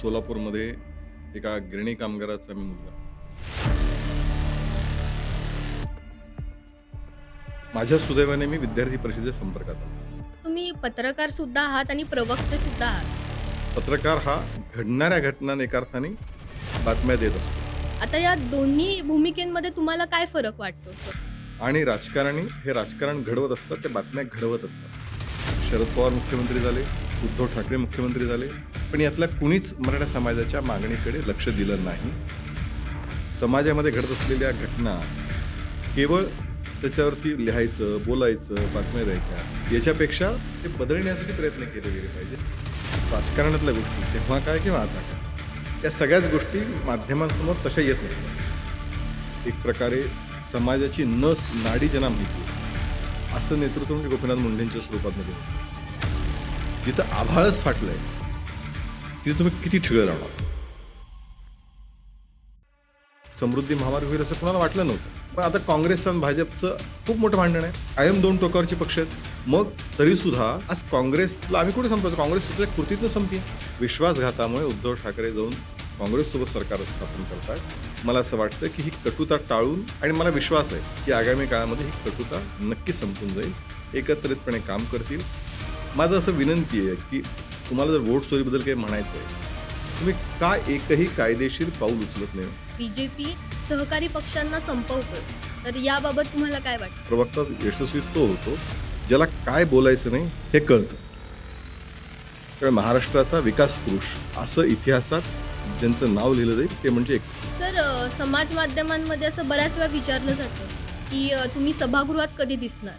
सोलापूरमध्ये एका गिरणी कामगाराचा मी मुलगा. माझ्या सुदैवाने मी विद्यार्थी परिषदेच्या संपर्कात आलो. तुम्ही पत्रकार सुद्धा आहात आणि प्रवक्ते सुद्धा आहात. पत्रकार हा घडणाऱ्या घटना एका अर्थाने बातम्या देत असतो. आता या दोन्ही भूमिकेमध्ये तुम्हाला काय फरक वाटतो? आणि राजकारणी हे राजकारण घडवत असतात ते बातम्या घडवत असतात. शरद पवार मुख्यमंत्री झाले उद्धव ठाकरे मुख्यमंत्री झाले पण यातल्या कुणीच मराठा समाजाच्या मागणीकडे लक्ष दिलं नाही. समाजामध्ये घडत असलेल्या घटना केवळ त्याच्यावरती लिहायचं बोलायचं बातम्या द्यायच्या याच्यापेक्षा ते बदलण्यासाठी प्रयत्न केले गेले पाहिजे. राजकारणातल्या गोष्टी तेव्हा काय किंवा आता काय या सगळ्याच गोष्टी माध्यमांसमोर तशा येत नसतात. एक प्रकारे समाजाची नस नाडी ज्यांना माहिती असं नेतृत्व म्हणजे गोपीनाथ मुंडेंच्या स्वरूपात मध्ये जिथं आभाळच फाटलंय तिथे तुम्ही किती ठिगळ राहणार? समृद्धी महामार्ग होईल असं कोणाला वाटलं नव्हतं. पण आता काँग्रेसचं आणि भाजपचं खूप मोठं भांडण आहे. कायम दोन टोकावरचे पक्ष आहेत. मग तरी सुद्धा आज काँग्रेसला आम्ही कुठे संपवतो? काँग्रेस सुद्धा कृतीतनं संपते विश्वासघातामुळे उद्धव ठाकरे जाऊन काँग्रेससोबत सरकार स्थापन करतात. मला असं वाटतं की ही कटुता टाळून आणि मला विश्वास आहे की आगामी काळामध्ये ही कटुता नक्की संपून जाईल. एकत्रितपणे काम करतील. माझं असं विनंती आहे की तुम्हाला जर वोट चोरीबद्दल काही म्हणायचं आहे तुम्ही का एकही कायदेशीर पाऊल उचलत नाही? बीजेपी सहकारी पक्षांना संपवतं तर याबाबत तुम्हाला काय वाटतं? प्रवक्ता यशस्वी तो होतो ज्याला काय बोलायचं नाही हे कळतं. कारण महाराष्ट्राचा विकास पुरुष असं इतिहासात ज्यांचं नाव लिहिलं जाईल ते म्हणजे एक सर अ, समाज माध्यमांमध्ये असं बऱ्याच वेळा विचारलं जातं की अ, तुम्ही सभागृहात कधी दिसणार?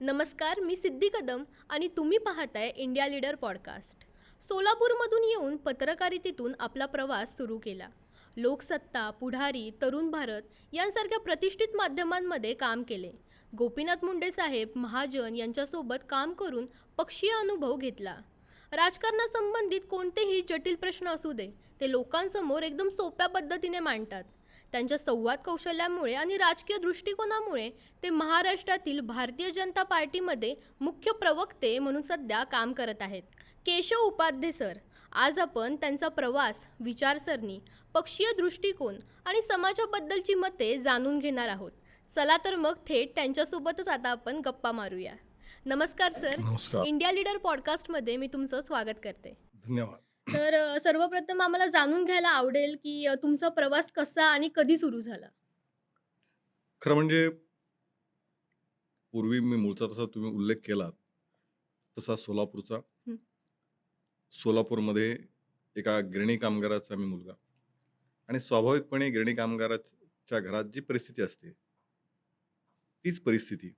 नमस्कार मी सिद्धी कदम आणि तुम्ही पाहताय इंडिया लीडर पॉडकास्ट. सोलापूरमधून येऊन पत्रकारितेतून आपला प्रवास सुरू केला. लोकसत्ता पुढारी तरुण भारत यांसारख्या प्रतिष्ठित माध्यमांमध्ये काम केले. गोपीनाथ मुंडे साहेब महाजन यांच्यासोबत काम करून पक्षीय अनुभव घेतला. राजकारणासंबंधित कोणतेही जटिल प्रश्न असू दे ते लोकांसमोर एकदम सोप्या पद्धतीने मांडतात. त्यांच्या संवाद कौशल्यामुळे आणि राजकीय दृष्टिकोनामुळे ते महाराष्ट्रातील भारतीय जनता पार्टीमध्ये मुख्य प्रवक्ते म्हणून सध्या काम करत आहेत. केशव उपाध्ये सर आज आपण त्यांचा प्रवास विचारसरणी पक्षीय दृष्टिकोन आणि समाजाबद्दलची मते जाणून घेणार आहोत. चला तर मग थेट त्यांच्यासोबतच आता आपण गप्पा मारूया. नमस्कार सर. नमस्कार. इंडिया लीडर पॉडकास्टमध्ये मी तुमचं स्वागत करते. धन्यवाद. तर अ, सर्वप्रथम आम्हाला जाणून घ्यायला आवडेल की अ, तुमचा प्रवास कसा आणि कधी सुरू झाला? खरं म्हणजे पूर्वी मी मूळचा तसा तुम्ही उल्लेख केलात तसा सोलापूरचा. हं. सोलापूरमध्ये एका गिरणी कामगाराचा मी मुलगा. आणि स्वाभाविकपणे गिरणी कामगाराच्या घरात जी परिस्थिती असते तीच परिस्थिती.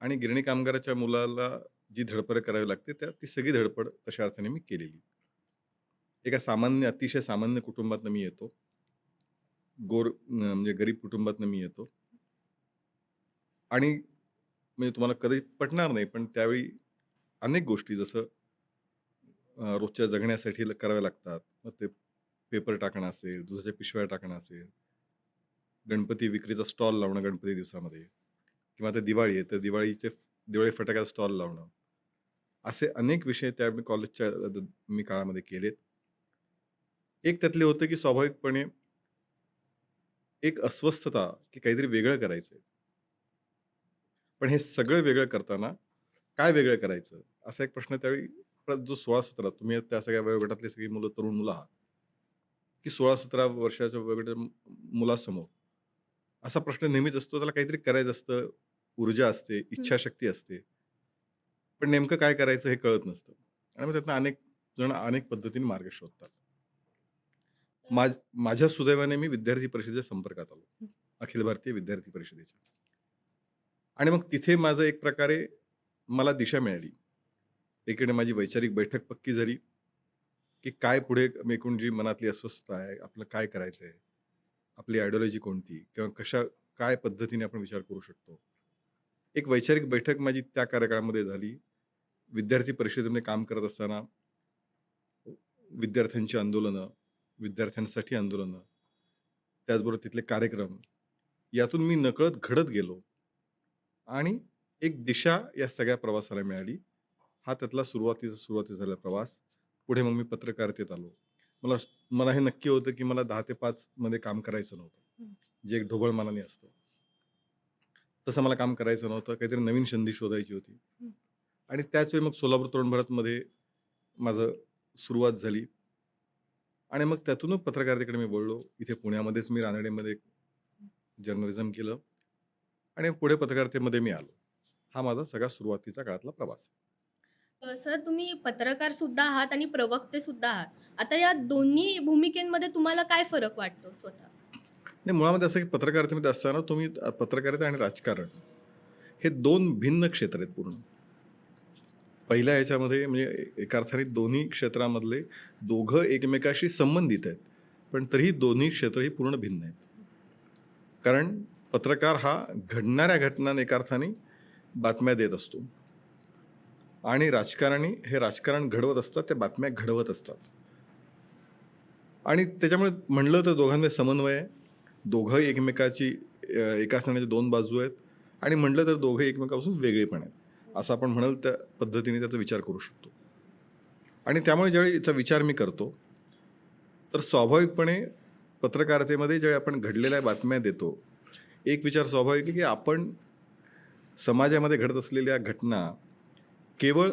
आणि गिरणी कामगाराच्या मुलाला जी धडपड करावी लागते त्या ती सगळी धडपड तशा अर्थाने मी केलेली. एका सामान्य अतिशय सामान्य कुटुंबातनं मी येतो. गोर म्हणजे गरीब कुटुंबातनं मी येतो. आणि म्हणजे तुम्हाला कधी पटणार नाही पण त्यावेळी अनेक गोष्टी जसं रोजच्या जगण्यासाठी कराव्या लागतात. मग ते पेपर टाकणं असेल दुधाच्या पिशव्या टाकणं असेल गणपती विक्रीचा स्टॉल लावणं गणपती दिवसामध्ये. किंवा आता दिवाळी आहे तर दिवाळीचे दिवाळी फटाक्याचा स्टॉल लावणं. असे अनेक विषय त्या मी कॉलेजच्या मी काळामध्ये केलेत. एक त्यातले होतं की स्वाभाविकपणे एक अस्वस्थता की काहीतरी वेगळं करायचं पण हे सगळं वेगळं करताना काय वेगळं करायचं? असा एक प्रश्न त्यावेळी जो सोळा सतरा तुम्ही त्या सगळ्या वयोगटातली सगळी मुलं तरुण मुलं आहात की सोळा सतरा वर्षाच्या वयोगट मुलासमोर असा प्रश्न नेहमीच असतो त्याला काहीतरी करायचं असतं ऊर्जा असते इच्छाशक्ती असते. पण नेमकं काय करायचं हे कळत नसतं. आणि मग त्यातनं अनेक जण अनेक पद्धतीने मार्ग शोधतात. माझ माझ्या सुदैवाने मी विद्यार्थी परिषदेच्या संपर्कात आलो. अखिल भारतीय विद्यार्थी परिषदेच्या. आणि मग तिथे माझं एक प्रकारे मला दिशा मिळाली. एकीकडे माझी वैचारिक बैठक पक्की झाली की काय पुढे एकूण जी मनातली अस्वस्थता आहे आपलं काय करायचं आहे आपली आयडिओलॉजी कोणती किंवा कशा काय पद्धतीने आपण विचार करू शकतो. एक वैचारिक बैठक माझी त्या कार्यकाळामध्ये झाली. विद्यार्थी परिषदेमध्ये काम करत असताना विद्यार्थ्यांची आंदोलनं विद्यार्थ्यांसाठी आंदोलनं त्याचबरोबर तिथले कार्यक्रम यातून मी नकळत घडत गेलो आणि एक दिशा या सगळ्या प्रवासाला मिळाली. हा त्यातला सुरुवातीचा सुरुवातीचा झालेला प्रवास. पुढे मग मी पत्रकारितेत आलो. मला मला हे नक्की होतं, की मला 10 ते 5 मध्ये काम करायचं नव्हतं. जे एक ढोबळ मनाने असतं. तसं मला काम करायचं नव्हतं. काहीतरी नवीन संधी शोधायची होती. आणि त्याच वेळी मग सोलापूर तरुण भारतमध्ये माझं सुरुवात झाली. आणि मग त्यातूनच पत्रकारितेकडे मी वळलो. इथे पुण्यामध्येच मी रानडेमध्ये जर्नलिझम केलं. आणि पुढे पत्रकारितेमध्ये मी आलो. हा माझा सगळा सुरुवातीचा काळातला प्रवास सर तुम्ही पत्रकार सुद्धा आहात आणि प्रवक्ते सुद्धा आहात. आता या दोन्ही भूमिकेमध्ये तुम्हाला काय फरक वाटतो स्वतः? नाही मुळामध्ये असं की पत्रकारितेमध्ये असताना तुम्ही पत्रकारिता आणि राजकारण हे 2 भिन्न क्षेत्र आहेत पूर्ण. पहिल्या ह्याच्यामध्ये म्हणजे एका अर्थाने दोन्ही क्षेत्रामधले दोघं एकमेकाशी संबंधित आहेत. पण तरीही दोन्ही क्षेत्र ही पूर्ण भिन्न आहेत. कारण पत्रकार हा घडणाऱ्या घटनांना एका अर्थाने बातम्या देत असतो. आणि राजकारणी हे राजकारण घडवत असतात, त्या बातम्या घडवत असतात. आणि त्याच्यामुळे म्हणलं तर दोघांमध्ये समन्वय आहे. दोघं एकमेकाची एकाच नाण्याच्या दोन बाजू आहेत. आणि म्हटलं तर दोघं एकमेकापासून वेगळे पण आहेत. असं आपण म्हणाल त्या पद्धतीने त्याचा विचार करू शकतो. आणि त्यामुळे ज्यावेळी याचा विचार मी करतो, तर स्वाभाविकपणे पत्रकारितेमध्ये ज्यावेळी आपण घडलेल्या बातम्या देतो, एक विचार स्वाभाविक आहे की आपण समाजामध्ये घडत असलेल्या घटना केवळ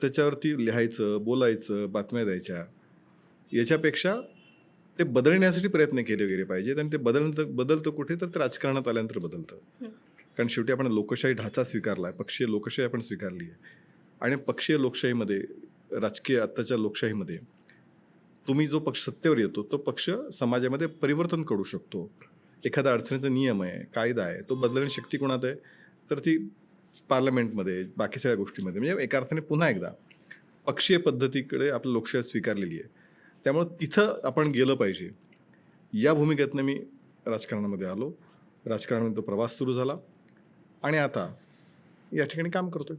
त्याच्यावरती लिहायचं, बोलायचं, बातम्या द्यायच्या, याच्यापेक्षा ते बदलण्यासाठी प्रयत्न केले गेले पाहिजेत आणि ते बदलतं बदलतं कुठे तर राजकारणात आल्यानंतर बदलतं. कारण शेवटी आपण लोकशाही ढाचा स्वीकारला आहे, पक्षीय लोकशाही आपण स्वीकारली आहे. आणि पक्षीय लोकशाहीमध्ये, राजकीय आत्ताच्या लोकशाहीमध्ये तुम्ही जो पक्ष सत्तेवर येतो, तो पक्ष समाजामध्ये परिवर्तन करू शकतो. एखादा अडचणीचा नियम आहे, कायदा आहे, तो बदलण्याची शक्ती कोणात आहे? तर ती पार्लमेंटमध्ये, बाकी सगळ्या गोष्टीमध्ये म्हणजे एका अर्थाने पुन्हा एकदा पक्षीय पद्धतीकडे आपली लोकशाही स्वीकारलेली आहे. त्यामुळं तिथं आपण गेलं पाहिजे. या भूमिकेतनं मी राजकारणामध्ये आलो. राजकारणामध्ये तो प्रवास सुरू झाला. आणि आता या ठिकाणी काम करतोय.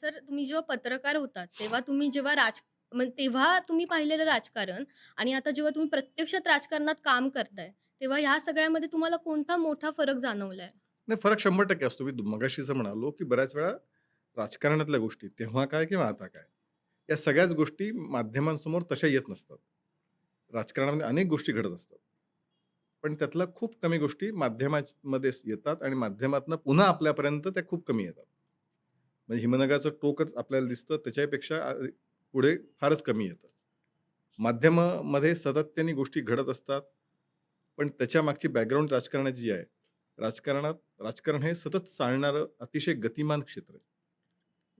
सर तुम्ही जेव्हा पत्रकार होतात, तेव्हा तुम्ही जेव्हा राज म्हणजे तेव्हा तुम्ही पाहिलेलं राजकारण आणि आता जेव्हा तुम्ही प्रत्यक्षात राजकारणात काम करताय, तेव्हा ह्या सगळ्यामध्ये तुम्हाला कोणता मोठा फरक जाणवलाय? नाही फरक 100% असतो. मी मगाशी असं म्हणालो, की बऱ्याच वेळा राजकारणातल्या गोष्टी तेव्हा काय किंवा आता काय, या सगळ्याच गोष्टी माध्यमांसमोर तशा येत नसतात. राजकारणामध्ये अनेक गोष्टी घडत असतात. पण त्यातल्या खूप कमी गोष्टी माध्यमामध्ये येतात आणि माध्यमातनं पुन्हा आपल्यापर्यंत त्या खूप कमी येतात. म्हणजे हिमनगाचं टोकच आपल्याला दिसतं त्याच्यापेक्षा पुढे फारच कमी येतं. माध्यमामध्ये सातत्याने गोष्टी घडत असतात. पण त्याच्यामागची बॅकग्राऊंड राजकारणाची जी आहे, राजकारणात राजकारण हे सतत चालणारं अतिशय गतिमान क्षेत्र आहे.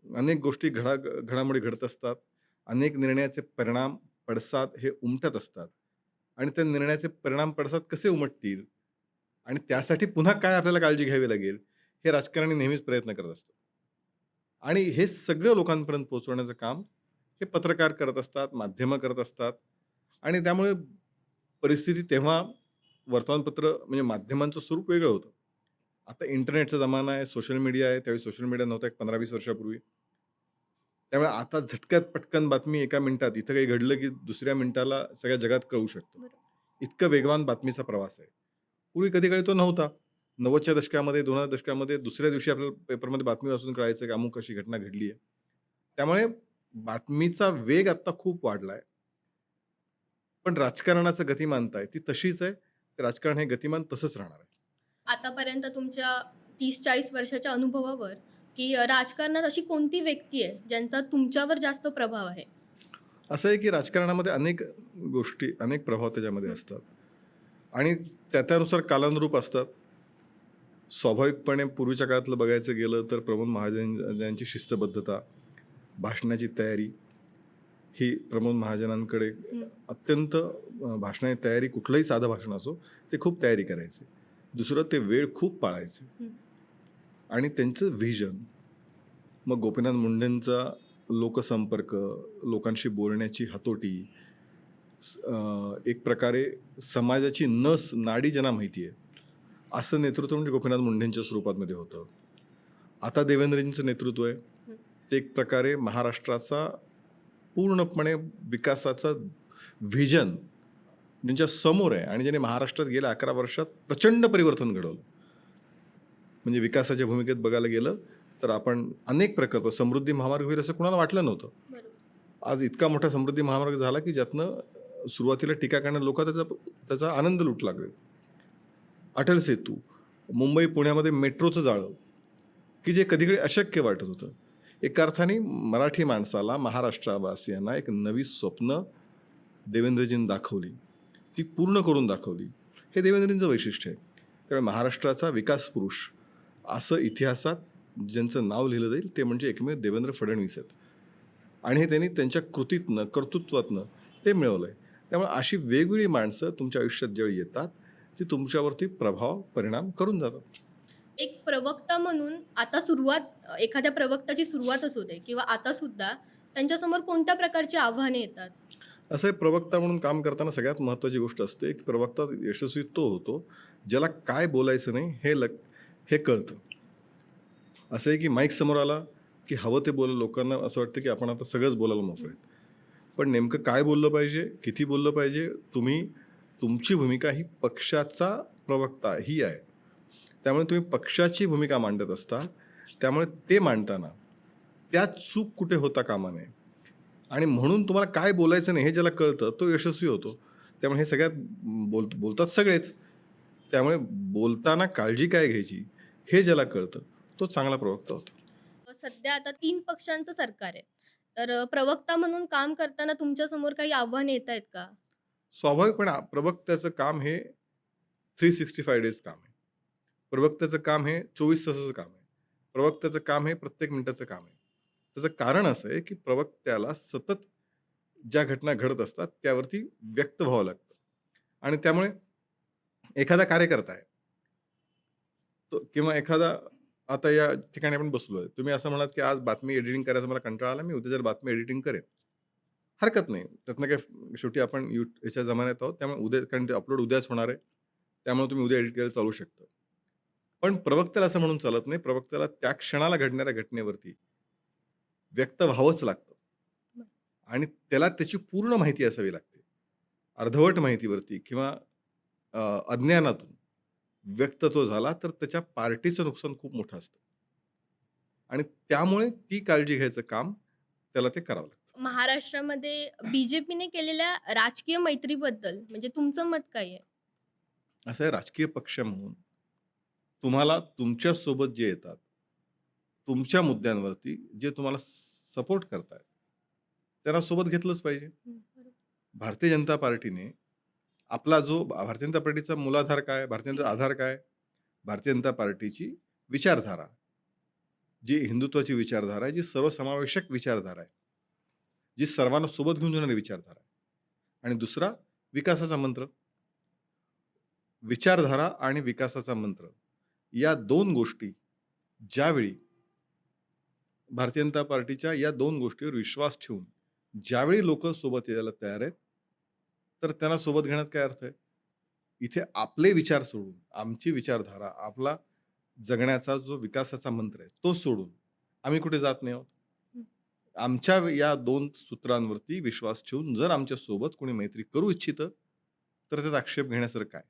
अनेक गोष्टी घडा घडामोडी घडत असतात. अनेक निर्णयाचे परिणाम, पडसाद हे उमटत असतात. आणि त्या निर्णयाचे परिणाम, पडसाद कसे उमटतील आणि त्यासाठी पुन्हा काय आपल्याला काळजी घ्यावी लागेल, हे राजकारणी नेहमीच प्रयत्न करत असतात. आणि हे सगळं लोकांपर्यंत पोहोचवण्याचं काम हे पत्रकार करत असतात, माध्यमं करत असतात. आणि त्यामुळे परिस्थिती तेव्हा वर्तमानपत्र म्हणजे माध्यमांचं स्वरूप वेगळं होतं. आता इंटरनेटचा जमाना आहे, सोशल मीडिया आहे. त्यावेळी सोशल मीडिया नव्हता एक 15-20 वर्षापूर्वी. त्यामुळे आता झटक्यात पटकन बातमी एका मिनिटात इथं काही घडलं, की दुसऱ्या मिनिटाला सगळ्या जगात कळू शकतं. इतकं वेगवान बातमीचा प्रवास आहे. पूर्वी कधी-काळी तो नव्हता. 90च्या दशकामध्ये, 2000 दशकामध्ये दुसऱ्या दिवशी आपल्याला पेपरमध्ये बातमी वाचून कळायचं, की अमुक अशी घटना घडली आहे. त्यामुळे बातमीचा वेग आत्ता खूप वाढलाय. पण राजकारणाचं गतिमानता आहे ती तशीच आहे. राजकारण हे गतिमान तसंच राहणार आहे. आतापर्यंत तुमच्या 30-40 वर्षाच्या अनुभवावर, की राजकारणात अशी कोणती व्यक्ती आहे, ज्यांचा तुमच्यावर जास्त प्रभाव आहे? असं आहे, की राजकारणामध्ये अनेक गोष्टी, अनेक प्रभाव त्याच्यामध्ये. असतात. आणि त्या त्यानुसार कालानुरूप असतात. स्वाभाविकपणे पूर्वीच्या काळातलं बघायचं गेलं तर प्रमोद महाजन यांची शिस्तबद्धता, भाषणाची तयारी, ही प्रमोद महाजनांकडे. अत्यंत भाषणाची तयारी कुठलंही साधं भाषण असो, ते खूप तयारी करायचे. दुसरं ते वेळ खूप पाळायचे. आणि त्यांचं व्हिजन. मग गोपीनाथ मुंडेंचा लोकसंपर्क, लोकांशी बोलण्याची हातोटी, स एक प्रकारे समाजाची नस, नाडी ज्यांना माहिती आहे, असं नेतृत्व म्हणजे गोपीनाथ मुंडेंच्या स्वरूपामध्ये होतं. आता देवेंद्रजींचं नेतृत्व आहे. ते एक प्रकारे महाराष्ट्राचा पूर्णपणे विकासाचा व्हिजन ज्यांच्या समोर आहे आणि ज्यांनी महाराष्ट्रात गेल्या 11 वर्षात प्रचंड परिवर्तन घडवलं. म्हणजे विकासाच्या भूमिकेत बघायला गेलं तर आपण अनेक प्रकल्प समृद्धी महामार्ग होईल असं कुणाला वाटलं नव्हतं. आज इतका मोठा समृद्धी महामार्ग झाला की ज्यातनं सुरुवातीला टीका करणारे लोक त्याचा त्याचा आनंद लुटू लागले. अटल सेतू मुंबई पुण्यामध्ये मेट्रोचं जाळं की जे कधी कधी अशक्य वाटत होतं. एका अर्थाने मराठी माणसाला महाराष्ट्रवासियांना एक नवी स्वप्न देवेंद्रजींनी दाखवली. ती पूर्ण करून दाखवली. हे देवेंद्रजींचं वैशिष्ट्य आहे. कारण महाराष्ट्राचा विकास पुरुष असं इतिहासात ज्यांचं नाव लिहिलं जाईल ते म्हणजे एकमेव देवेंद्र फडणवीस आहेत. आणि हे त्यांनी त्यांच्या कृतीतनं कर्तृत्वातनं ते मिळवलं आहे त्यामुळे अशी वेगवेगळी माणसं तुमच्या आयुष्यात ज्यावेळी येतात ती तुमच्यावरती प्रभाव परिणाम करून जातात. एक प्रवक्ता म्हणून आता सुरुवात एखाद्या प्रवक्त्याची सुरुवात असू दे किंवा आता सुद्धा त्यांच्यासमोर कोणत्या प्रकारची आव्हाने येतात? असं आहे, प्रवक्ता म्हणून काम करताना सगळ्यात महत्त्वाची गोष्ट असते की प्रवक्ता यशस्वी तो होतो ज्याला काय बोलायचं नाही हे लग हे कळतं. असं आहे की माईक समोर आला की हवं ते बोल लोकांना असं वाटतं की आपण आता सगळंच बोलायला मोकळे आहेत. पण नेमकं काय बोललं पाहिजे किती बोललं पाहिजे तुम्ही तुमची भूमिका ही पक्षाचा प्रवक्ता ही आहे. त्यामुळे तुम्ही पक्षाची भूमिका मांडत असता त्यामुळे ते मांडताना त्यात चूक कुठे होता कामा नये आणि म्हणून तुम्हाला काय बोलायचं नाही हे ज्याला कळतं तो यशस्वी होतो. त्यामुळे हे सगळ्यात बोल बोलतात सगळेच. त्यामुळे बोलताना काळजी काय घ्यायची? हे ज्याला कळतं तो चांगला प्रवक्ता होतो. सध्या आता तीन पक्षांचं सरकार आहे. तर प्रवक्ता म्हणून काम करताना तुमच्यासमोर काही आव्हाने येत आहेत का? स्वाभाविकपणे प्रवक्त्याचं काम हे थ्री सिक्स्टी फाय डेज काम आहे. प्रवक्त्याचं काम हे चोवीस तासाचं काम आहे. प्रवक्त्याचं काम हे प्रत्येक मिनिटाचं काम आहे. त्याचं कारण असं आहे की प्रवक्त्याला सतत ज्या घटना घडत असतात त्यावरती व्यक्त व्हावं लागतं. आणि त्यामुळे एखादा कार्यकर्ता आहे किंवा एखादा आता या ठिकाणी आपण बसलो आहे तुम्ही असं म्हणाल की आज बातमी एडिटिंग करायचा मला कंटाळा आला मी उद्या जर बातमी एडिटिंग करेन. हरकत नाही. त्यातनं काय शेवटी आपण यू याच्या जमान्यात आहोत त्यामुळे उद्या कारण ते अपलोड उद्याच होणार आहे. त्यामुळे तुम्ही उद्या एडिट करायला चालू शकतं. पण प्रवक्त्याला असं म्हणून चालत नाही. प्रवक्त्याला त्या क्षणाला घडणाऱ्या घटनेवरती व्यक्त व्हावंच लागतं. आणि त्याला त्याची पूर्ण माहिती असावी लागते. अर्धवट माहितीवरती किंवा अज्ञानातून. व्यक्त तो झाला तर त्याच्या पार्टीचं नुकसान खूप मोठं असतं. आणि त्यामुळे ती काळजी घ्यायचं काम त्याला ते करावं लागतं. महाराष्ट्रामध्ये बीजेपीने केलेल्या राजकीय मैत्रीबद्दल म्हणजे तुमचं मत काय आहे? असं आहे राजकीय पक्ष म्हणून तुम्हाला तुमच्यासोबत जे येतात तुमच्या मुद्द्यांवरती जे तुम्हाला सपोर्ट करतायत त्यांना सोबत घेतलंच पाहिजे. भारतीय जनता पार्टीने आपला जो भारतीय जनता पार्टीचा मूलाधार काय भारतीय जनता आधार काय भारतीय जनता पार्टीची विचारधारा जी हिंदुत्वाची विचारधारा आहे जी सर्वसमावेशक विचारधारा आहे जी सर्वांना सोबत घेऊन जाणारी विचारधारा आहे. आणि दुसरा विकासाचा मंत्र. विचारधारा आणि विकासाचा मंत्र. या दोन गोष्टी ज्यावेळी भारतीय जनता पार्टीच्या या दोन गोष्टीवर विश्वास ठेवून ज्यावेळी लोक सोबत यायला तयार आहेत तर त्यांना सोबत घेण्यात काय अर्थ आहे? इथे आपले विचार सोडून आमची विचारधारा आपला जगण्याचा जो विकासाचा मंत्र आहे तो सोडून आम्ही कुठे जात नाही आहोत? आमच्या या दोन सूत्रांवरती विश्वास ठेवून जर आमच्यासोबत कोणी मैत्री करू इच्छितं तर त्यात आक्षेप घेण्यासारखं काय?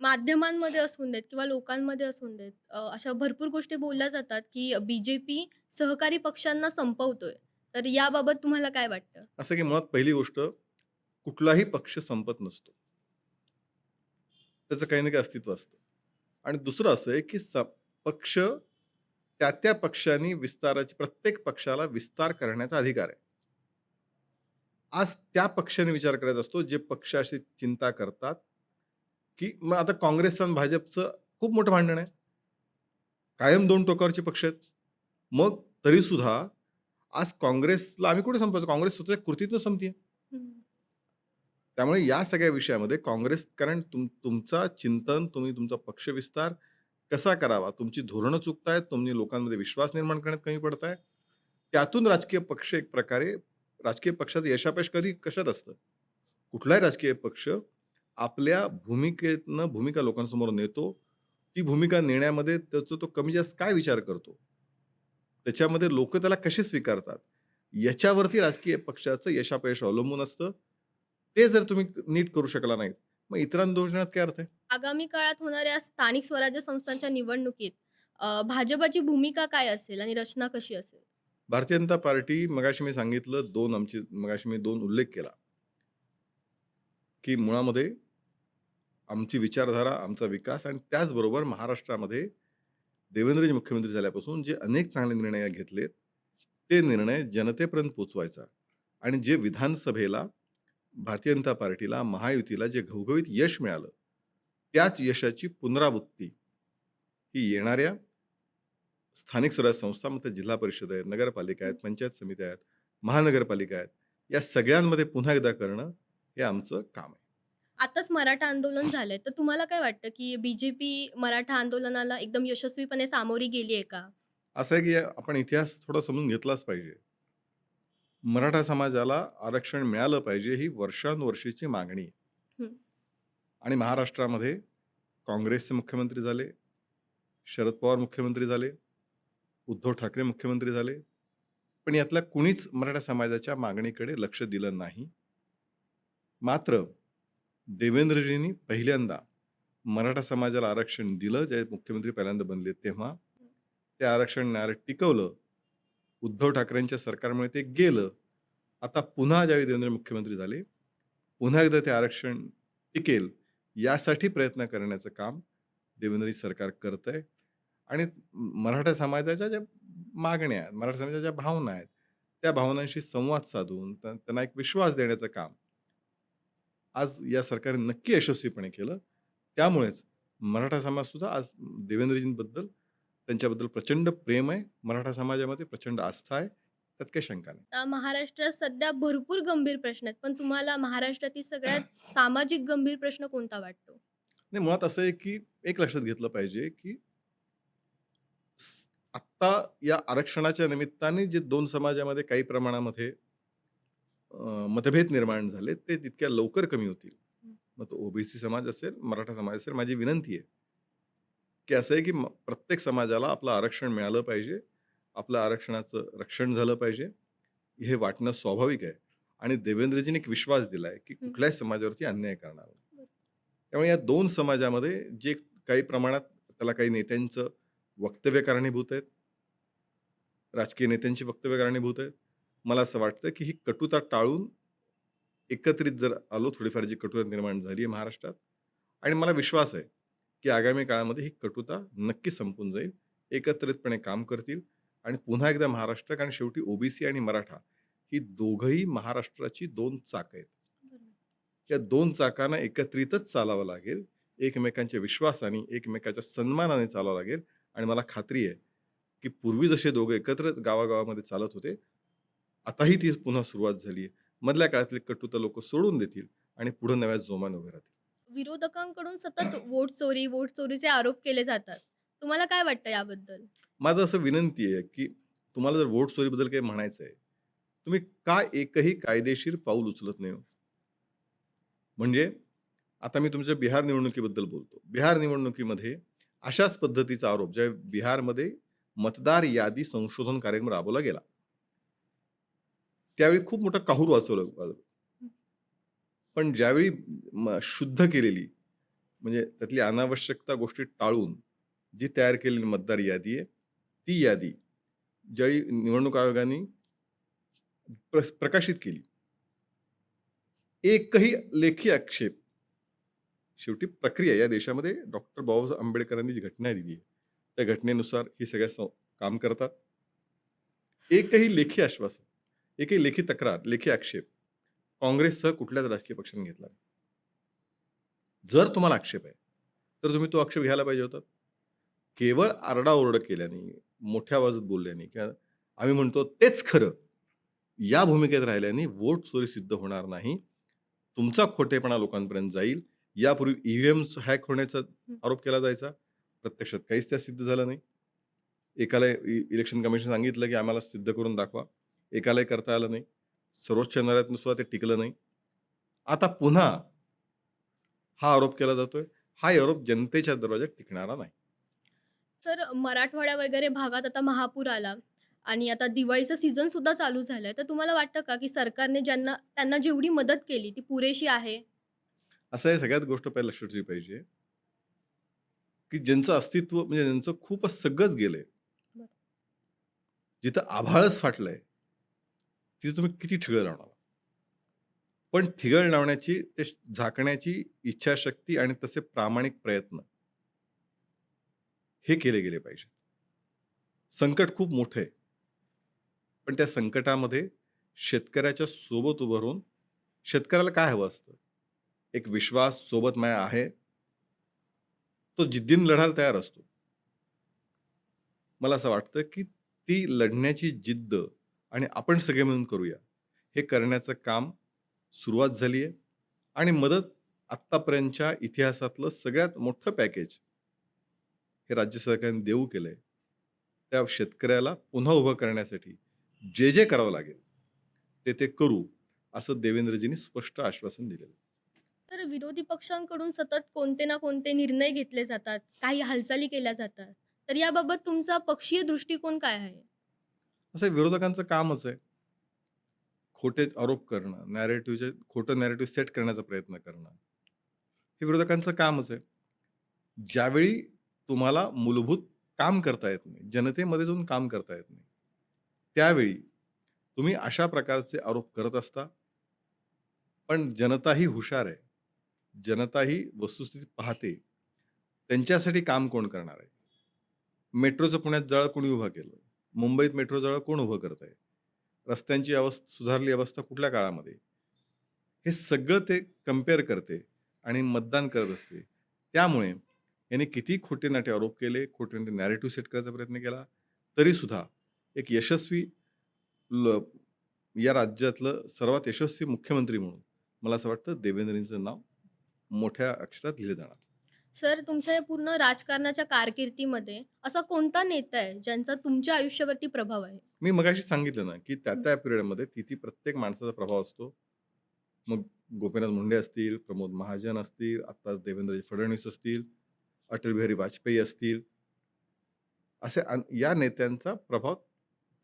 माध्यमांमध्ये असून देत किंवा लोकांमध्ये असून देत अशा भरपूर गोष्टी बोलल्या जातात की बीजेपी सहकारी पक्षांना संपवतोय. तर याबाबत तुम्हाला काय वाटतं? असं की मुळात पहिली गोष्ट कुठलाही पक्ष संपत नसतो. त्याचं काही ना काही अस्तित्व असतं. आणि दुसरं असं आहे की स पक्ष त्या त्या पक्षांनी विस्ताराची प्रत्येक पक्षाला विस्तार करण्याचा अधिकार आहे. आज त्या पक्षाने विचार करायचा असतो जे पक्ष अशी चिंता करतात की मग आता काँग्रेस आणि भाजपचं खूप मोठं भांडण आहे. कायम दोन टोकावरचे पक्ष आहेत. मग तरी सुद्धा आज काँग्रेसला आम्ही कुठे संपवायचो? काँग्रेस स्वतःच्या कृतीतनं आहे त्यामुळे या सगळ्या विषयामध्ये काँग्रेस कारण तुम तुमचा चिंतन तुम्ही तुमचा पक्षविस्तार कसा करावा? तुमची धोरणं चुकतायत तुम्ही लोकांमध्ये विश्वास निर्माण करण्यात कमी पडताय. त्यातून राजकीय पक्ष एक प्रकारे राजकीय पक्षाचं यशापयश कधी कशात असतं? कुठलाही राजकीय पक्ष आपल्या भूमिकेतनं भूमिका लोकांसमोर नेतो ती भूमिका नेण्यामध्ये त्याचं तो कमी जास्त काय विचार करतो? त्याच्यामध्ये लोक त्याला कसे स्वीकारतात? याच्यावरती राजकीय पक्षाचं यशापयश अवलंबून असतं. ते जर तुम्ही नीट करू शकला नाहीत मग इतरांना दोष देण्यात काय अर्थ आहे आगामी काळात होणाऱ्या स्थानिक स्वराज्य संस्थांच्या निवडणुकीत अ, भाजपाची भूमिका काय असेल आणि रचना कशी असेल? भारतीय जनता पार्टी मगाशी मी सांगितलं 2 आमची मगाशी मी 2 उल्लेख केला. की मुळामध्ये आमची विचारधारा, आमचा विकास आणि त्याचबरोबर महाराष्ट्रामध्ये देवेंद्रजी मुख्यमंत्री झाल्यापासून जे अनेक चांगले निर्णय घेतलेत, ते निर्णय जनतेपर्यंत पोहोचवायचा आणि जे विधानसभेला भारतीय जनता पार्टीला, महायुतीला जे घवघवीत यश मिळालं, त्याच यशाची पुनरावृत्ती ही येणाऱ्या स्थानिक स्वराज्य संस्था, मग जिल्हा परिषद आहेत, नगरपालिका आहेत, पंचायत समित्या आहेत, महानगरपालिका आहेत, या सगळ्यांमध्ये पुन्हा एकदा करणं हे आमचं काम आहे. आताच मराठा आंदोलन झालंय, तर तुम्हाला काय वाटतं, की बी-जे-पी मराठा आंदोलनाला एकदम यशस्वीपणे सामोरी गेली आहे का? असं आहे की आपण इतिहास थोडा समजून घेतलाच पाहिजे. मराठा समाजाला आरक्षण मिळालं पाहिजे ही वर्षानुवर्षीची मागणी आहे. आणि महाराष्ट्रामध्ये काँग्रेसचे मुख्यमंत्री झाले, शरद पवार मुख्यमंत्री झाले, उद्धव ठाकरे मुख्यमंत्री झाले. पण यातल्या कुणीच मराठा समाजाच्या मागणीकडे लक्ष दिलं नाही. मात्र देवेंद्रजींनी पहिल्यांदा मराठा समाजाला आरक्षण दिलं, जे मुख्यमंत्री पहिल्यांदा बनले तेव्हा. ते आरक्षण न्यायालयात टिकवलं. उद्धव ठाकरेंच्या सरकारमुळे ते गेलं. आता पुन्हा ज्यावेळी देवेंद्र मुख्यमंत्री झाले, पुन्हा एकदा ते आरक्षण टिकेल यासाठी प्रयत्न करण्याचं काम देवेंद्रजी सरकार करतंय आणि मराठा समाजाच्या ज्या मागण्या आहेत, मराठा समाजाच्या ज्या भावना आहेत, त्या भावनांशी संवाद साधून त्यांना एक विश्वास देण्याचं काम आज या सरकारने नक्की यशस्वीपणे केलं. त्यामुळेच मराठा समाजसुद्धा आज देवेंद्रजींबद्दल त्यांच्याबद्दल प्रचंड प्रेम आहे. मराठा समाजामध्ये प्रचंड आस्था आहे. त्यात काही शंका नाही. महाराष्ट्रात सध्या भरपूर गंभीर प्रश्न आहेत. पण तुम्हाला महाराष्ट्रातील सगळ्यात सामाजिक गंभीर प्रश्न कोणता वाटतो? नाही मुळात असं आहे की एक लक्षात घेतलं पाहिजे की स आत्ता या आरक्षणाच्या निमित्ताने जे 2 समाजामध्ये काही प्रमाणामध्ये अ, मतभेद निर्माण झाले, ते तितक्या लवकर कमी होतील. मग तो ओबीसी समाज असेल, मराठा समाज असेल, माझी विनंती आहे, की असं आहे की म प्रत्येक समाजाला आपलं आरक्षण मिळालं पाहिजे. आपलं आरक्षणाचं रक्षण झालं पाहिजे. हे वाटणं स्वाभाविक आहे आणि देवेंद्रजींनी एक विश्वास दिलाय, की हं. कुठल्याही समाजावरती अन्याय करणार नाही. बरं. त्यामुळे या 2 समाजामध्ये जे काही प्रमाणात त्याला काही नेत्यांचं वक्तव्य कारणीभूत आहेत. राजकीय नेत्यांची वक्तव्य कारणीभूत आहेत. मला असं वाटतं, की ही कटुता टाळून एकत्रित जर आलो, थोडीफार जी कटुता निर्माण झाली आहे महाराष्ट्रात आणि मला विश्वास आहे, की आगामी काळामध्ये ही कटुता नक्की संपून जाईल. एकत्रितपणे काम करतील आणि पुन्हा एकदा महाराष्ट्र कारण शेवटी ओबीसी आणि मराठा ही दोघंही महाराष्ट्राची 2 चाकं आहेत. या 2 चाकांना एकत्रितच चालावं लागेल. एकमेकांच्या विश्वासाने, एकमेकांच्या सन्मानाने चालावं लागेल आणि मला खात्री आहे, की पूर्वी जसे दोघं एकत्र गावागावामध्ये चालत होते, आताही ती पुन्हा सुरुवात झाली आहे. मधल्या काळातली कटुता लोकं सोडून देतील आणि पुढे नव्या जोमाने उभे राहतील. विरोधकांकडून सतत वोट चोरी, वोट चोरीचे आरोप केले जातात. तुम्हाला काय वाटतं याबद्दल? माझं असं विनंती आहे, की तुम्हाला जर वोट चोरीबद्दल काही म्हणायचं आहे, तुम्ही का एकही कायदेशीर पाऊल उचलत नाही हो? म्हणजे आता मी तुमच्या बिहार निवडणुकीबद्दल बोलतो. बिहार निवडणुकीमध्ये अशाच पद्धतीचा आरोप ज्या बिहारमध्ये मतदार यादी संशोधन कार्यक्रम राबवला गेला. त्यावेळी खूप मोठं काहूर वाचवलं पण ज्यावेळी शुद्ध केलेली म्हणजे त्यातली अनावश्यकता गोष्टी टाळून जी तयार केलेली मतदार यादी आहे, ती यादी ज्यावेळी निवडणूक आयोगाने प्र प्रकाशित केली. एकही लेखी आक्षेप शेवटी प्रक्रिया या देशामध्ये डॉक्टर बाबासाहेब आंबेडकरांनी जी घटना दिली आहे, त्या घटनेनुसार ही सगळ्या काम करतात. एकही लेखी आश्वासन, एकही लेखी तक्रार, लेखी आक्षेप काँग्रेससह कुठल्याच राजकीय पक्षाने घेतला नाही. जर तुम्हाला आक्षेप आहे, तर तुम्ही तो आक्षेप घ्यायला पाहिजे होता. केवळ आरडाओरड केल्याने, मोठ्या आवाजात बोलल्याने किंवा आम्ही म्हणतो तेच खरं, या भूमिकेत राहिल्याने वोट चोरी सिद्ध होणार नाही. तुमचा खोटेपणा लोकांपर्यंत जाईल. यापूर्वी ईव्हीएम्स हॅक होण्याचा आरोप केला जायचा. प्रत्यक्षात काहीच त्या सिद्ध झालं नाही. एकाला इ इलेक्शन कमिशन सांगितलं, की आम्हाला सिद्ध करून दाखवा. एकालाही करता आलं नाही. सर्वोच्च न्यायालयातून सुद्धा ते टिकलं नाही. आता पुन्हा हा आरोप केला जातोय. हा आरोप जनतेच्या दरवाजात टिकणारा नाही. तर मराठवाड्या वगैरे भागात आता महापूर आला आणि आता दिवाळीचा सीझन सुद्धा चालू झालाय. तर तुम्हाला वाटतं का, की सरकारने ज्यांना त्यांना जेवढी मदत केली ती पुरेशी आहे? असं आहे सगळ्यात गोष्ट पहिला लक्षात ठेवली पाहिजे. की ज्यांचं अस्तित्व म्हणजे ज्यांचं खूपच सगळंच गेलंय. जिथं आभाळच फाटलंय. तिथे तुम्ही किती ठिगळ लावणार? पण ठिगळ लावण्याची, ते झाकण्याची इच्छाशक्ती आणि तसे प्रामाणिक प्रयत्न हे केले गेले पाहिजेत. संकट खूप मोठं आहे. पण त्या संकटामध्ये शेतकऱ्याच्या सोबत उभं राहून शेतकऱ्याला काय हवं असतं? एक विश्वास सोबत माय आहे. तो जिद्दीन लढायला तयार असतो. मला असं वाटतं, की ती लढण्याची जिद्द आणि आपण सगळे मिळून करूया, हे करण्याचं काम सुरुवात झाली आहे आणि मदत आत्तापर्यंतच्या इतिहासातलं सगळ्यात मोठं पॅकेज हे राज्य सरकारने देऊ केलंय. त्या शेतकऱ्याला पुन्हा उभं करण्यासाठी जे, जे करावं लागेल, ते, ते करू, असं देवेंद्रजींनी स्पष्ट आश्वासन दिलेलं तर विरोधी पक्षांकडून सतत कोणते ना कोणते निर्णय घेतले जातात, काही हालचाली केल्या जातात. तर याबाबत तुमचा पक्षीय दृष्टिकोन काय आहे? असं विरोधकांचं कामच आहे. खोटे आरोप करणं, नॅरेटिव्हचे खोटं नॅरेटिव्ह सेट करण्याचा प्रयत्न करणं. हे विरोधकांचं कामच आहे. ज्यावेळी तुम्हाला मूलभूत काम करता येत नाही, जनतेमध्ये जाऊन काम करता येत नाही, त्यावेळी तुम्ही अशा प्रकारचे आरोप करत असता. पण जनताही हुशार आहे. जनताही वस्तुस्थिती पाहते. त्यांच्यासाठी काम कोण करणार आहे? मेट्रोचं पुण्यात जाळं कोणी उभा केलं? मुंबईत मेट्रोजवळ कोण उभं करतंय? रस्त्यांची अवस्था सुधारली अवस्था कुठल्या काळामध्ये? हे सगळं ते कंपेअर करते आणि मतदान करत असते. त्यामुळे यांनी किती खोटे-नाटे आरोप केले, खोटे-नाटे नॅरेटिव्ह सेट करायचा प्रयत्न केला, तरीसुद्धा एक यशस्वी ल या राज्यातलं सर्वात यशस्वी मुख्यमंत्री म्हणून मला असं वाटतं देवेंद्रजींचं नाव मोठ्या अक्षरात लिहिलं जाणार. सर, तुमच्या या पूर्ण राजकारणाच्या कारकिर्दीमध्ये असा कोणता नेता आहे, ज्यांचा तुमच्या आयुष्यावरती प्रभाव आहे? मी मगाशी सांगितलं ना, की हं. त्या-त्या पिरियडमध्ये ती-ती प्रत्येक माणसाचा प्रभाव असतो. मग गोपीनाथ मुंडे असतील, प्रमोद महाजन असतील, आत्ताच देवेंद्रजी फडणवीस असतील, अटल बिहारी वाजपेयी असतील. असे अन या नेत्यांचा प्रभाव,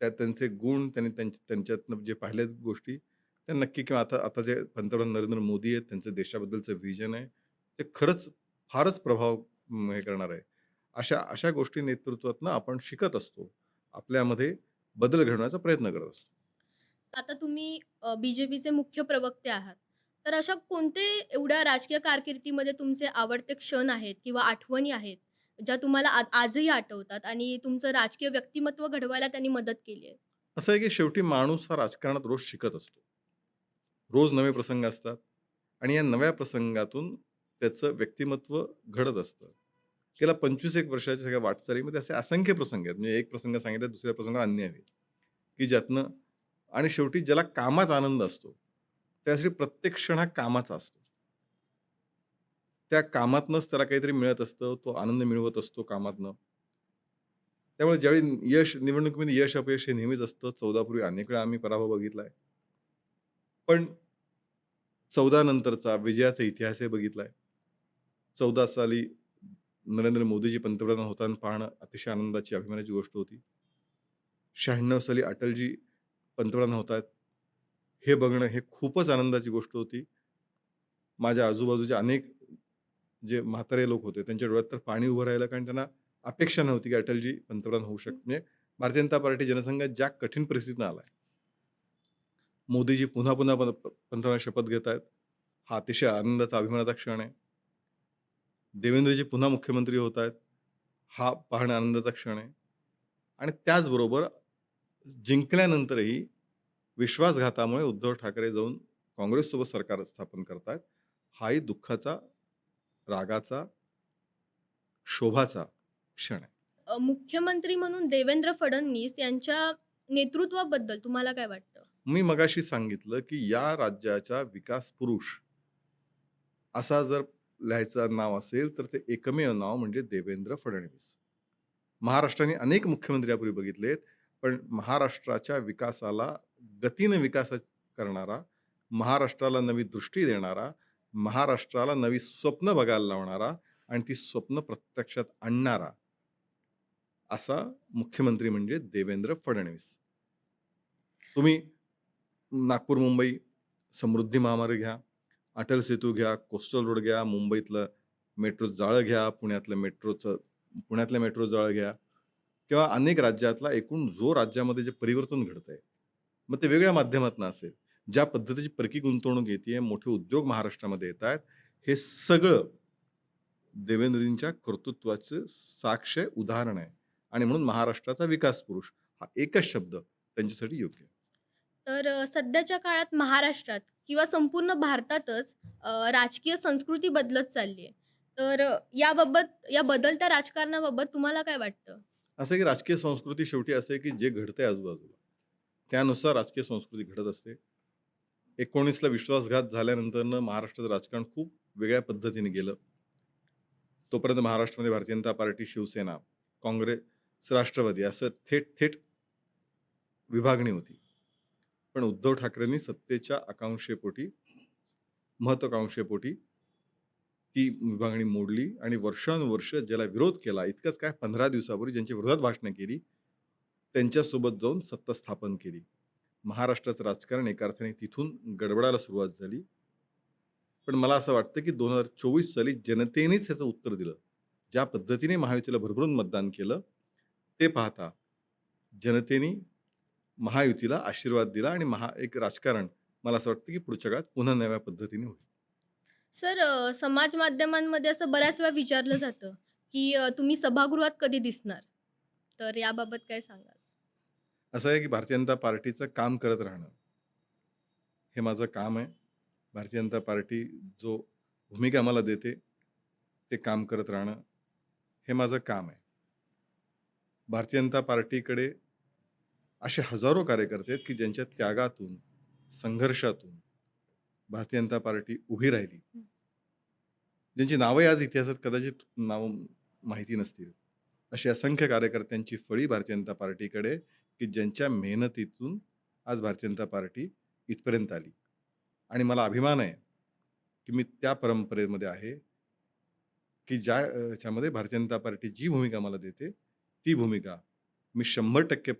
त्या त्यांचे गुण, त्यांनी त्यांच्या त्यांच्यातनं जे पाहिल्यात गोष्टी, त्या नक्की किंवा आता आता जे पंतप्रधान नरेंद्र मोदी आहेत, त्यांचं देशाबद्दलचं व्हिजन आहे, ते खरंच फारच प्रभाव हे करणार आहे. अशा अशा गोष्टी नेतृत्वातनं आपण शिकत असतो. आपल्यामध्ये बदल घडवण्याचा प्रयत्न करत असतो. आता तुम्ही अ, बी-जे-पीचे मुख्य प्रवक्ते आहात. तर अशा कोणते एवढ्या राजकीय कारकिर्दीमध्ये तुमचे आवडते क्षण आहेत किंवा आठवणी आहेत, ज्या तुम्हाला आ आजही आठवतात आणि तुमचं राजकीय व्यक्तिमत्व घडवायला त्यांनी मदत केली आहे? असं आहे, की शेवटी माणूस हा राजकारणात रोज शिकत असतो. रोज नवे प्रसंग असतात आणि या नव्या प्रसंगातून त्याचं व्यक्तिमत्व घडत असतं. गेल्या 25 एक वर्षाच्या सगळ्या वाटचालीमध्ये असे असंख्य प्रसंग आहेत. म्हणजे एक प्रसंग सांगितला, दुसऱ्या प्रसंगाला अन्याय आहे की ज्यातनं आणि शेवटी ज्याला कामात आनंद असतो, त्यासाठी प्रत्येक क्षण हा कामाचा असतो. त्या कामातनंच त्याला काहीतरी मिळत असतं. तो आनंद मिळवत असतो कामातनं. त्यामुळे ज्यावेळी यश निवडणुकीमध्ये यश अपयश हे नेहमीच असतं. चौदापूर्वी अनेक वेळा आम्ही पराभव बघितलाय. पण 14 नंतरचा विजयाचा इतिहासही बघितलाय. 14 साली नरेंद्र मोदीजी पंतप्रधान होताना पाहणं अतिशय आनंदाची, अभिमानाची गोष्ट होती. 96 साली अटलजी पंतप्रधान होत आहेत हे बघणं हे खूपच आनंदाची गोष्ट होती. माझ्या आजूबाजूचे अनेक जे म्हातारे लोक होते, त्यांच्या डोळ्यात तर पाणी उभं राहिलं, कारण त्यांना अपेक्षा नव्हती, की अटलजी पंतप्रधान होऊ शकतात. म्हणजे भारतीय जनता पार्टी जनसंघात ज्या कठीण परिस्थितीनं आलाय. मोदीजी पुन्हा-पुन्हा पंतप्रधान शपथ घेत आहेत. हा अतिशय आनंदाचा, अभिमानाचा क्षण आहे. देवेंद्रजी पुन्हा मुख्यमंत्री होत आहेत. हा पाहणं आनंदाचा क्षण आहे. आणि त्याचबरोबर जिंकल्यानंतरही विश्वासघातामुळे उद्धव ठाकरे जाऊन काँग्रेससोबत सरकार स्थापन करतायत. हाही दुःखाचा, रागाचा, शोभाचा क्षण आहे. मुख्यमंत्री म्हणून देवेंद्र फडणवीस यांच्या नेतृत्वाबद्दल तुम्हाला काय वाटतं? मी मगाशी सांगितलं, की या राज्याचा विकास पुरुष असा जर लिहायचं नाव असेल, तर ते एकमेव नाव म्हणजे देवेंद्र फडणवीस. महाराष्ट्राने अनेक मुख्यमंत्री यापूर्वी बघितलेत, पण महाराष्ट्राच्या विकासाला गतीनं विकास करणारा, महाराष्ट्राला नवी दृष्टी देणारा, महाराष्ट्राला नवी स्वप्न बघायला लावणारा आणि ती स्वप्न प्रत्यक्षात आणणारा असा मुख्यमंत्री म्हणजे देवेंद्र फडणवीस. तुम्ही नागपूर-मुंबई समृद्धी महामार्ग घ्या, अटल सेतू घ्या, कोस्टल रोड घ्या, मुंबईतलं मेट्रो जाळं घ्या पुण्यातलं मेट्रोचं पुण्यातल्या मेट्रो जाळं घ्या किंवा अनेक राज्यातला एकूण जो राज्यामध्ये जे परिवर्तन घडत आहे मग ते वेगळ्या माध्यमातून असेल. ज्या पद्धतीची परकी गुंतवणूक येते मोठे उद्योग महाराष्ट्रामध्ये येत आहेत हे सगळं देवेंद्रजींच्या कर्तृत्वाचं साक्ष उदाहरण आहे. आणि म्हणून महाराष्ट्राचा विकास पुरुष हा एकच शब्द त्यांच्यासाठी योग्य तर सध्याच्या काळात महाराष्ट्रात किंवा संपूर्ण भारतातच राजकीय संस्कृती बदलत चालली आहे तर याबाबत या बदलत्या राजकारणाबाबत तुम्हाला काय वाटतं? असं की राजकीय संस्कृती शेवटी असं आहे की जे घडतंय आजूबाजूला त्यानुसार राजकीय संस्कृती घडत असते. एकोणीसला विश्वासघात झाल्यानंतरनं महाराष्ट्राचं राजकारण खूप वेगळ्या पद्धतीने गेलं. तोपर्यंत महाराष्ट्रामध्ये भारतीय जनता पार्टी शिवसेना काँग्रेस राष्ट्रवादी असं थेट थेट विभागणी होती. पण उद्धव ठाकरेंनी सत्तेच्या आकांक्षेपोटी महत्वाकांक्षेपोटी ती विभागणी मोडली आणि वर्षानुवर्ष ज्याला विरोध केला इतकंच काय पंधरा दिवसापूर्वी ज्यांच्या विरोधात भाषणं केली त्यांच्यासोबत जाऊन सत्ता स्थापन केली. महाराष्ट्राचं राजकारण एका अर्थाने तिथून गडबडायला सुरुवात झाली. पण मला असं वाटतं की दोन हजार चोवीस साली जनतेनेच ह्याचं उत्तर दिलं. ज्या पद्धतीने महायुतीला भरभरून मतदान केलं ते पाहता जनतेने महायुतीला आशीर्वाद दिला आणि महा एक राजकारण मला असं वाटतं की पुढच्या काळात पुन्हा नव्या पद्धतीने होईल. सर अ, समाज माध्यमांमध्ये असं बऱ्याच वेळा विचारलं जातं की अ, तुम्ही सभागृहात कधी दिसणार? तर याबाबत काय सांगाल? असं आहे की भारतीय जनता पार्टीचं काम करत राहणं हे माझं काम आहे. भारतीय जनता पार्टी जो भूमिका मला देते ते काम करत राहणं हे माझं काम आहे. भारतीय जनता पार्टीकडे असे हजारो कार्यकर्ते आहेत की ज्यांच्या त्यागातून संघर्षातून भारतीय जनता पार्टी उभी राहिली. ज्यांची नावंही आज इतिहासात कदाचित नावं माहिती नसतील. अशी असंख्य कार्यकर्त्यांची फळी भारतीय जनता पार्टीकडे की ज्यांच्या मेहनतीतून आज भारतीय जनता पार्टी इथपर्यंत आली. आणि मला अभिमान आहे की मी त्या परंपरेमध्ये आहे की ज्या ह्याच्यामध्ये भारतीय जनता पार्टी जी भूमिका मला देते ती भूमिका मी शंभर टक्के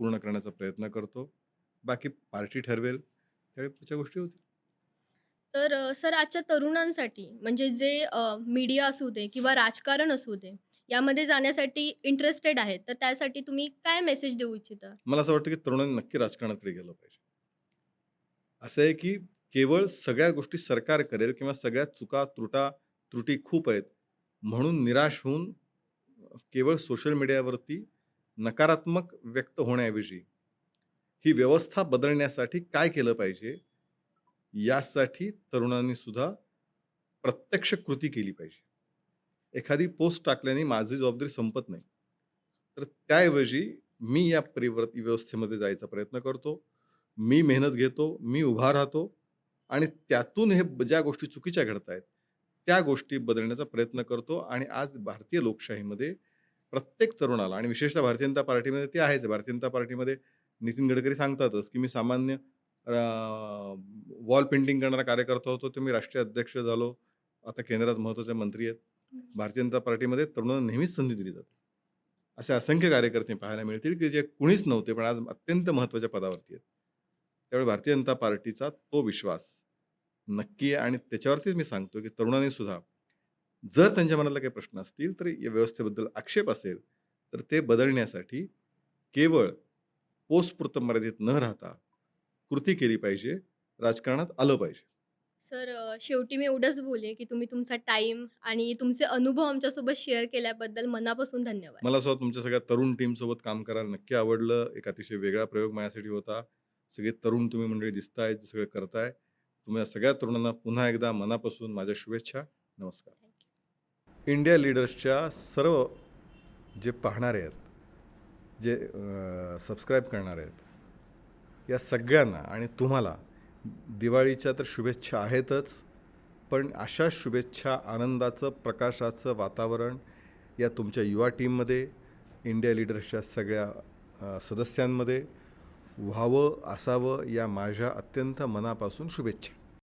पूर्ण करण्याचा प्रयत्न करतो. बाकी पार्टी ठरवेल. त्यावेळी पुढच्या गोष्टी होतील. तर सर आजच्या तरुणांसाठी म्हणजे जे मीडिया असू दे किंवा राजकारण असू दे यामध्ये जाण्यासाठी इंटरेस्टेड आहेत तर त्यासाठी तुम्ही काय मेसेज देऊ इच्छिता? मला असं वाटतं की तरुणांनी नक्की राजकारणाकडे गेलं पाहिजे. असं आहे की केवळ सगळ्या गोष्टी सरकार करेल किंवा सगळ्या चुका त्रुटा त्रुटी खूप आहेत म्हणून निराश होऊन केवळ सोशल मीडियावरती नकारात्मक व्यक्त होण्याऐवजी ही व्यवस्था बदलण्यासाठी काय केलं पाहिजे यासाठी तरुणांनी सुद्धा प्रत्यक्ष कृती केली पाहिजे. एखादी पोस्ट टाकल्याने माझी जबाबदारी संपत नाही. तर त्याऐवजी मी या परिवर्त व्यवस्थेमध्ये जायचा प्रयत्न करतो. मी मेहनत घेतो मी उभा राहतो आणि त्यातून हे ज्या गोष्टी चुकीच्या घडत आहेत त्या गोष्टी बदलण्याचा प्रयत्न करतो आणि आज भारतीय लोकशाहीमध्ये प्रत्येक तरुणाला आणि विशेषतः भारतीय जनता पार्टीमध्ये ते आहेच. भारतीय जनता पार्टीमध्ये नितीन गडकरी सांगतातच की मी सामान्य वॉल पेंटिंग करणारा कार्यकर्ता होतो ते मी राष्ट्रीय अध्यक्ष झालो. आता केंद्रात महत्त्वाचे मंत्री आहेत. भारतीय जनता पार्टीमध्ये तरुणांना नेहमीच संधी दिली जाते. असे असंख्य कार्यकर्ते पाहायला मिळतील की जे कुणीच नव्हते पण आज अत्यंत महत्त्वाच्या पदावरती आहेत. त्यामुळे भारतीय जनता पार्टीचा तो विश्वास नक्की आहे आणि त्याच्यावरतीच मी सांगतो की तरुणांनी सुद्धा जर त्यांच्या मनातला काही प्रश्न असतील तर या व्यवस्थेबद्दल आक्षेप असेल तर ते बदलण्यासाठी केवळ पोस्टपुरतं मर्यादित न राहता कृती केली पाहिजे राजकारणात आलं पाहिजे. सर शेवटी मी एवढंच बोले की तुम्ही तुमचा टाईम आणि तुमचे अनुभव आमच्यासोबत शेअर केल्याबद्दल मनापासून धन्यवाद. मला असं वाटतं तुमच्या सगळ्या तरुण टीमसोबत काम करायला नक्की आवडलं. एक अतिशय वेगळा प्रयोग माझ्यासाठी होता. सगळे तरुण तुम्ही मंडळी दिसताय सगळं करताय. तुम्ही सगळ्या तरुणांना पुन्हा एकदा मनापासून माझ्या शुभेच्छा. नमस्कार. इंडिया लीडर्सच्या सर्व जे पाहणारे आहेत जे सबस्क्राईब करणारे आहेत या सगळ्यांना आणि तुम्हाला दिवाळीच्या तर शुभेच्छा आहेतच पण अशा शुभेच्छा आनंदाचं प्रकाशाचं वातावरण या तुमच्या युवा टीममध्ये इंडिया लीडर्सच्या सगळ्या सदस्यांमध्ये व्हावं असावं या माझ्या अत्यंत मनापासून शुभेच्छा.